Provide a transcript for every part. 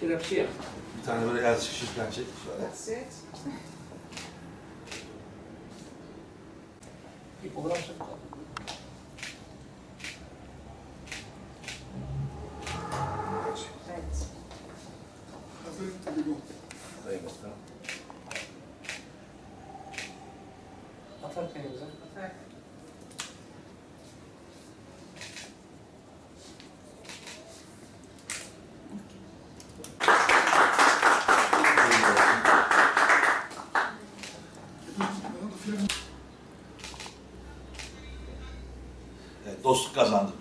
Kelepçeye. Bir tane böyle el şişirken çek. Şöyle. That's it. Tipograf sen kal. Evet. Sayın Başkanım. Atarken güzel. Atar. Dostluk kazandım.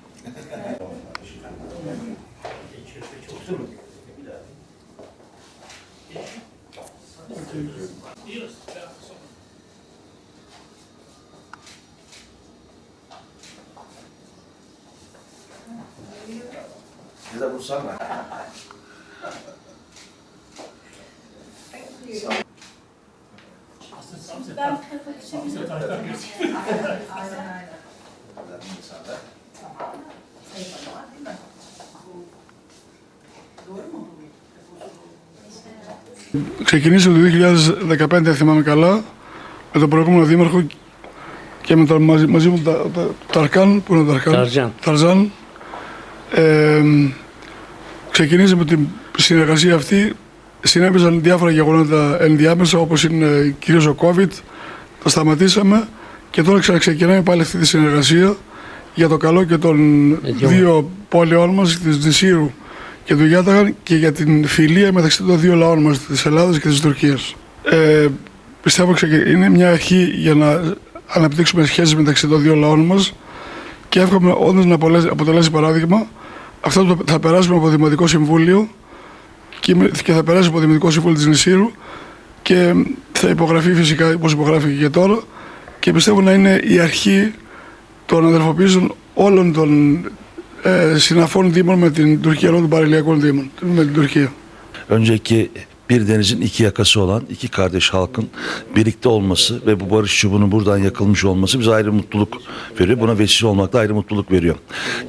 Bize vursana. Ben çekeceğim. Aynen aynen. Ξεκινήσαμε το 2015, αν θυμάμαι καλά, με τον προηγούμενο δήμαρχο και με τον, μαζί, μαζί μου τον τα, Ταρκάν, που είναι ο Ταρκάν. Ταρζάν. Ταρζάν. Ε, ξεκινήσαμε την συνεργασία αυτή. Συνέβησαν διάφορα γεγονότα ενδιάμεσα, όπως είναι κυρίως ο COVID. Τα σταματήσαμε και τώρα ξαναξεκινάμε πάλι αυτή τη συνεργασία για το καλό και των δυο. δύο πόλεων μας, της Δυσίρου και του Γιάταγαν και για την φιλία μεταξύ των δύο λαών μας, της Ελλάδας και της Τουρκίας. Ε, πιστεύω ξεκι- είναι μια αρχή για να αναπτύξουμε σχέσεις μεταξύ των δύο λαών μας και εύχομαι όντως να απολέ- αποτελέσει παράδειγμα. Αυτό το θα περάσουμε από Δημοτικό Συμβούλιο και είμαι- και θα περάσει από Δημοτικό Συμβούλιο της Νησίρου και θα υπογραφεί φυσικά όπως υπογράφηκε και τώρα και πιστεύω να είναι η αρχή των αδερφοποιήσεων όλων των ε, συναφών δήμων με την Τουρκία, όλων των παραλιακών δήμων με την Τουρκία. önceki bir denizin iki yakası olan iki kardeş halkın birlikte olması ve bu barış çubuğunun buradan yakılmış olması bize ayrı mutluluk veriyor. Buna vesile olmak da ayrı mutluluk veriyor.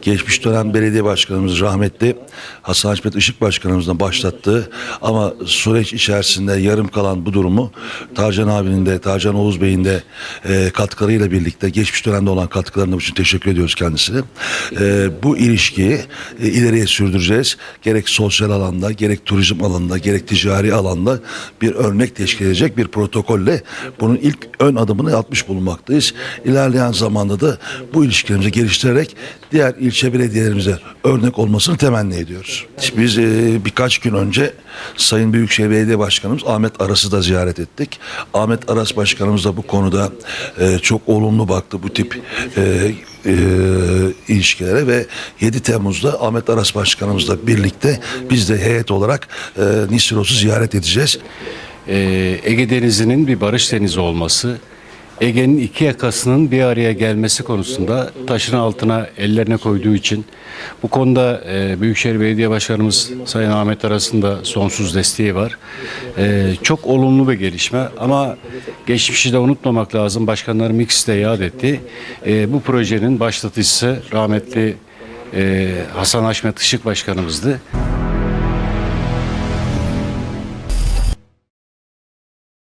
Geçmiş dönem belediye başkanımız rahmetli Hasan Haşmet Işık başkanımızdan başlattığı ama süreç içerisinde yarım kalan bu durumu Tarcan abinin de Tarcan Oğuz Bey'in de e, katkılarıyla birlikte geçmiş dönemde olan katkılarının için teşekkür ediyoruz kendisine. E, bu ilişkiyi e, ileriye sürdüreceğiz. Gerek sosyal alanda, gerek turizm alanında, gerek ticari alanda bir örnek teşkil edecek bir protokolle bunun ilk ön adımını atmış bulunmaktayız. İlerleyen zamanda da bu ilişkilerimizi geliştirerek diğer ilçe belediyelerimize örnek olmasını temenni ediyoruz. Biz e, birkaç gün önce Sayın Büyükşehir Belediye Başkanımız Ahmet Aras'ı da ziyaret ettik. Ahmet Aras Başkanımız da bu konuda e, çok olumlu baktı bu tip e, e, ilişkilere ve 7 Temmuz'da Ahmet Aras Başkanımızla birlikte biz de heyet olarak e, Nisiros'u ziyaret edeceğiz. Ee, Ege Denizi'nin bir barış denizi olması, Ege'nin iki yakasının bir araya gelmesi konusunda taşın altına ellerine koyduğu için bu konuda e, Büyükşehir Belediye Başkanımız Sayın Ahmet arasında sonsuz desteği var. E, çok olumlu bir gelişme ama geçmişi de unutmamak lazım. Başkanlarım ikisi de yad etti. E, bu projenin başlatıcısı rahmetli e, Hasan Haşmet Işık Başkanımızdı.